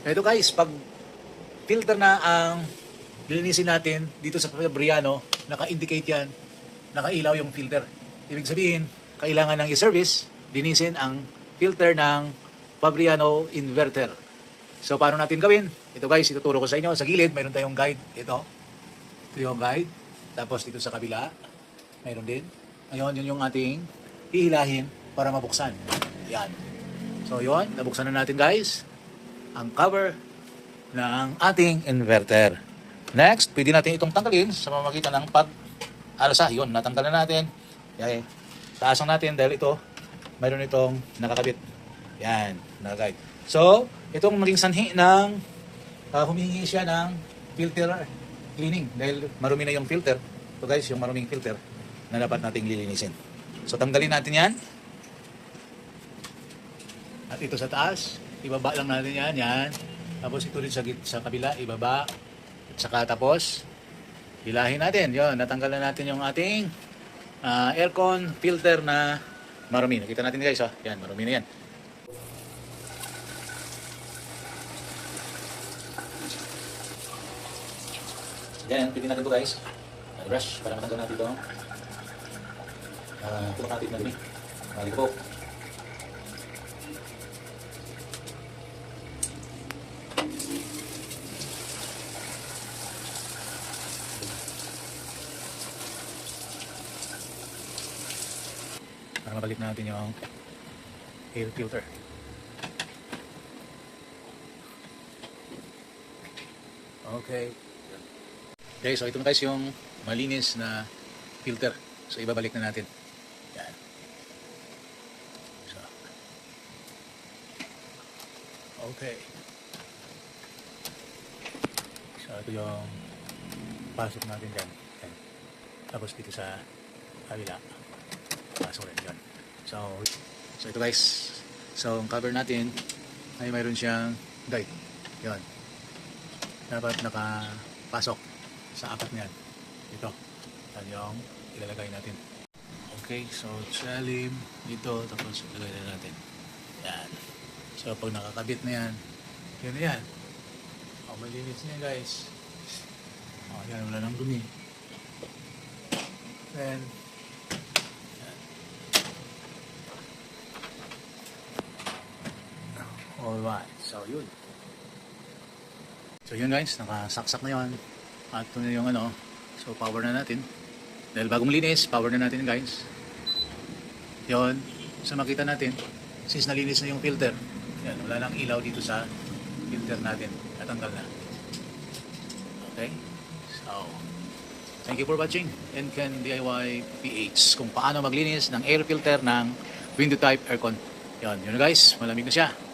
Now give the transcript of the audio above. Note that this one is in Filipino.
Ito guys, pag filter na ang lilinisin natin dito sa Fabriano, naka-indicate yan, nakailaw yung filter. Ibig sabihin, kailangan ng i-service, linisin ang filter ng Fabriano inverter. So paano natin gawin? Ito guys, ituturo ko sa inyo. Sa gilid, mayroon tayong guide. Ito. Ito yung guide. Tapos dito sa kabila, mayroon din. Ngayon, yun yung ating hihilahin para mabuksan. Yan. So yun, nabuksan na natin guys ang cover ng ating inverter. Next, pwede natin itong tanggalin sa pamamagitan ng pag alasa. Yun, natanggal na natin. Yan, taasang natin dahil ito, mayroon itong nakakabit. Yan, nakagay. So, itong maging sanhi ng uh, humihingi siya ng filter cleaning dahil marumi na yung filter. So guys, yung maruming filter na dapat nating lilinisin. So tanggalin natin yan. At ito sa taas, ibaba lang natin yan, yan. Tapos ito rin sa, sa kabila, ibaba. At saka tapos, hilahin natin. Yon, natanggal na natin yung ating ah, aircon filter na marumi. Nakita natin guys, oh. yan, marumi na yan. Then, pwede natin ito guys. Uh, brush para matanggal natin ito. Uh, kumakapit na dumi. Mali po. Para mabalik natin yung air filter. Okay. Okay, so ito na guys yung malinis na filter. So ibabalik na natin. Yan. So. Okay. So ito yung pasok natin dyan. Yan. Tapos dito sa kabila. Pasok rin yun. So, so ito guys. So ang cover natin ay mayroon siyang guide. Yun. Dapat nakapasok sa apat niyan. Ito. Yan yung ilalagay natin. Okay, so salim dito, tapos ilagay na natin. Yan. So pag nakakabit na yan, yun na yan. O, malinis na guys. O, yan, wala nang dumi. Then, yan. Alright, so yun. So yun guys, nakasaksak na yun. At ito na yung ano, so power na natin. Dahil bagong linis, power na natin guys. Yun, so makita natin, since nalinis na yung filter, yan, wala nang ilaw dito sa filter natin. Natanggal na. Okay? So, thank you for watching Encan DIY PH kung paano maglinis ng air filter ng window type aircon. Yun, yun guys, malamig na siya.